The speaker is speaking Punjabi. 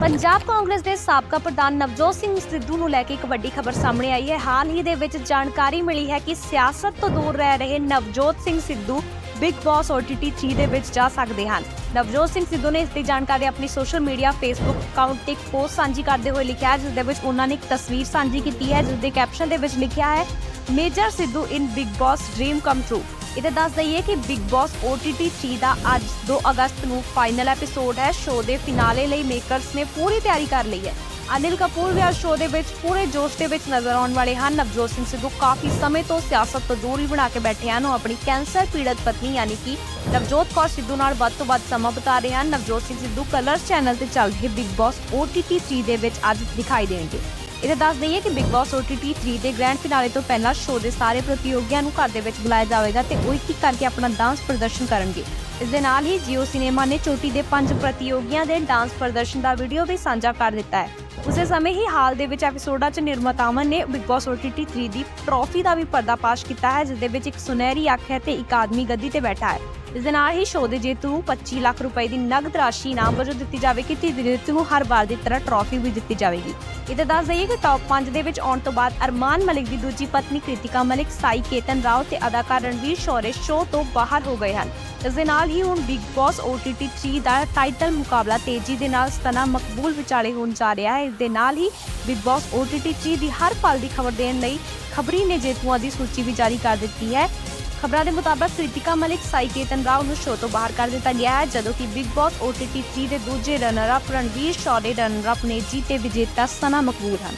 ਪੰਜਾਬ ਕਾਂਗਰਸ ਦੇ ਸਾਬਕਾ ਪ੍ਰਧਾਨ ਨਵਜੋਤ ਸਿੰਘ ਸਿੱਧੂ ਨੂੰ ਲੈ ਕੇ ਇੱਕ ਵੱਡੀ ਖਬਰ ਸਾਹਮਣੇ ਆਈ ਹੈ। ਹਾਲ ਹੀ ਦੇ ਵਿੱਚ ਜਾਣਕਾਰੀ ਮਿਲੀ ਹੈ ਕਿ ਸਿਆਸਤ ਤੋਂ ਦੂਰ ਰਹਿ ਰਹੇ Navjot Singh Sidhu Bigg Boss OTT 3 ਦੇ ਵਿੱਚ ਜਾ ਸਕਦੇ ਹਨ। ਨਵਜੋਤ ਸਿੰਘ ਸਿੱਧੂ ਨੇ ਇਸ ਦੀ ਜਾਣਕਾਰੀ ਆਪਣੀ ਸੋਸ਼ਲ ਮੀਡੀਆ, ਫੇਸਬੁੱਕ ਅਕਾਊਂਟ ਤੇ ਪੋਸਟ ਸਾਂਝੀ ਕਰਦੇ ਹੋਏ ਲਿਖਿਆ ਹੈ, ਜਿਸ ਦੇ ਵਿੱਚ ਉਹਨਾਂ ਨੇ ਇੱਕ ਤਸਵੀਰ ਸਾਂਝੀ ਕੀਤੀ ਹੈ, ਜਿਸ ਦੇ ਕੈਪਸ਼ਨ ਦੇ ਵਿੱਚ ਲਿਖਿਆ ਹੈ, major Sidhu in Bigg Boss dream come true. ਇਹਦੇ ਦੱਸ ਦਈਏ ਕਿ ਬਿਗ ਬਾਸ OTT 3 ਦਾ ਅੱਜ 2 ਅਗਸਤ ਨੂੰ ਫਾਈਨਲ ਐਪੀਸੋਡ ਹੈ। ਸ਼ੋਅ ਦੇ ਫਿਨਾਲੇ ਲਈ ਮੇਕਰਸ ਨੇ ਪੂਰੀ ਤਿਆਰੀ ਕਰ ਲਈ ਹੈ। ਅਨਿਲ ਕਪੂਰ ਵੀ ਅੱਜ ਸ਼ੋਅ ਦੇ ਵਿੱਚ ਪੂਰੇ ਜੋਸ਼ ਦੇ ਵਿੱਚ ਨਜ਼ਰ ਆਉਣ ਵਾਲੇ ਹਨ। ਨਵਜੋਤ ਸਿੰਘ ਸਿੱਧੂ ਕਾਫੀ ਸਮੇਂ ਤੋਂ ਸਿਆਸਤ ਤੋਂ ਦੂਰੀ ਬਣਾ ਕੇ ਬੈਠੇ ਹਨ। ਉਹ ਆਪਣੀ ਕੈਂਸਰ ਪੀੜਤ ਪਤਨੀ ਯਾਨੀ ਕਿ ਨਵਜੋਤ ਕੌਰ ਸਿੱਧੂ ਨਾਲ ਵੱਧ ਤੋਂ ਵੱਧ ਸਮਾਂ ਬਿਤਾ ਰਹੇ ਹਨ। ਨਵਜੋਤ ਸਿੰਘ ਸਿੱਧੂ ਕਲਰਸ ਚੈਨਲ ਤੇ ਚੱਲ ਰਹੇ ਬਿਗ ਬਾਸ OTT 3 ਦੇ ਵਿੱਚ ਅੱਜ ਦਿਖਾਈ ਦੇਣਗੇ। ਇਹ ਦੱਸ ਦਈਏ ਕਿ ਬਿਗ ਬਾਸ OTT 3 ਦੇ ਗ੍ਰੈਂਡ ਫਿਨਾਲੇ ਤੋਂ ਪਹਿਲਾਂ ਸ਼ੋਅ ਦੇ ਸਾਰੇ ਪ੍ਰਤੀਯੋਗੀਆਂ ਨੂੰ ਘਰ ਦੇ ਵਿੱਚ ਬੁਲਾਇਆ ਜਾਵੇਗਾ ਤੇ ਉਹ ਇੱਕ ਇੱਕ ਕਰਕੇ ਆਪਣਾ ਡਾਂਸ ਪ੍ਰਦਰਸ਼ਨ ਕਰਨਗੇ। ਇਸ ਦੇ ਨਾਲ ਹੀ ਜੀਓ ਸਿਨੇਮਾ ਨੇ ਚੋਟੀ ਦੇ ਪੰਜ ਪ੍ਰਤੀਯੋਗੀਆਂ ਦੇ ਡਾਂਸ ਪ੍ਰਦਰਸ਼ਨ ਦਾ ਵੀਡੀਓ ਵੀ ਸਾਂਝਾ ਕਰ ਦਿੱਤਾ ਹੈ। ਉਸੇ ਸਮੇਂ ਹੀ ਹਾਲ ਦੇ ਵਿੱਚ ਐਪੀਸੋਡਾਂ 'ਚ ਨਿਰਮਾਤਾਵਾਂ ਨੇ ਬਿਗ ਬਾਸ OTT 3 ਦੀ ਟਰੋਫੀ ਦਾ ਵੀ ਪਰਦਾਫਾਸ਼ ਕੀਤਾ ਹੈ ਜਿਸ ਦੇ ਵਿੱਚ ਇੱਕ ਸੁਨਹਿਰੀ ਅੱਖ ਹੈ ਤੇ ਇੱਕ ਆਦਮੀ ਗੱਦੀ ਤੇ ਬੈਠਾ ਹੈ। ਇਸ ਦੇ ਨਾਲ ਹੀ ਸ਼ੋਅ ਦੇ ਜੇਤੂ ਨੂੰ 25 ਲੱਖ ਰੁਪਏ ਦੀ ਨਗਦ ਰਾਸ਼ੀ ਇਨਾਮ ਵਜੋਂ ਦਿੱਤੀ ਜਾਵੇਗੀ ਤੇ ਜੇਤੂ ਨੂੰ ਹਰ ਵਾਰ ਦੀ ਤਰ੍ਹਾਂ ਟਰੋਫੀ ਵੀ ਦਿੱਤੀ ਜਾਵੇਗੀ। ਇਹ ਦੱਸ ਦਈਏ ਕਿ ਟੌਪ 5 ਦੇ ਵਿੱਚ ਆਉਣ ਤੋਂ ਬਾਅਦ ਅਰਮਾਨ ਮਲਿਕ ਦੀ ਦੂਜੀ ਪਤਨੀ ਕ੍ਰਿਤਿਕਾ ਮਲਿਕ, ਸਾਈ ਕੇਤਨ ਰਾਓ ਤੇ ਅਦਾਕਾਰ ਰਣਵੀਰ ਸ਼ੌਰੇ ਸ਼ੋਅ ਤੋਂ ਬਾਹਰ ਹੋ ਗਏ ਹਨ। ਇਸ ਦੇ ਨਾਲ ਹੀ ਹੁਣ ਬਿਗ ਬਾਸ OTT 3 ਦਾ ਟਾਈਟਲ ਮੁਕਾਬਲਾ ਤੇਜ਼ੀ ਦੇ ਨਾਲ ਸਨਾ ਮਕਬੂਲ ਵਿਚਾਲੇ ਹੋਣ ਜਾ ਰਿਹਾ ਹੈ। ਇਸ ਦੇ ਨਾਲ ਹੀ ਬਿਗ ਬਾਸ OTT 3 ਦੀ ਹਰ ਪਲ ਦੀ ਖਬਰ ਦੇਣ ਲਈ ਖਬਰੀ ਨੇ ਜੇਤੂਆਂ ਦੀ ਸੂਚੀ ਵੀ ਜਾਰੀ ਕਰ ਦਿੱਤੀ ਹੈ। ਖਬਰਾਂ ਦੇ ਮੁਤਾਬਕ ਕ੍ਰਿਤਿਕਾ ਮਲਿਕ, ਸਾਈ ਕੇਤਨ ਰਾਓ ਨੂੰ ਸ਼ੋਅ ਤੋਂ ਬਾਹਰ ਕਰ ਦਿੱਤਾ ਗਿਆ ਹੈ, ਜਦੋਂ ਕਿ ਬਿਗ ਬਾਸ OTT 3 ਦੇ ਦੂਜੇ runner up Ranvir Shorey runner up ਨੇ ਜੀਤੇ ਵਿਜੇਤਾ ਸਨਾ ਮਕਬੂਲ ਹਨ।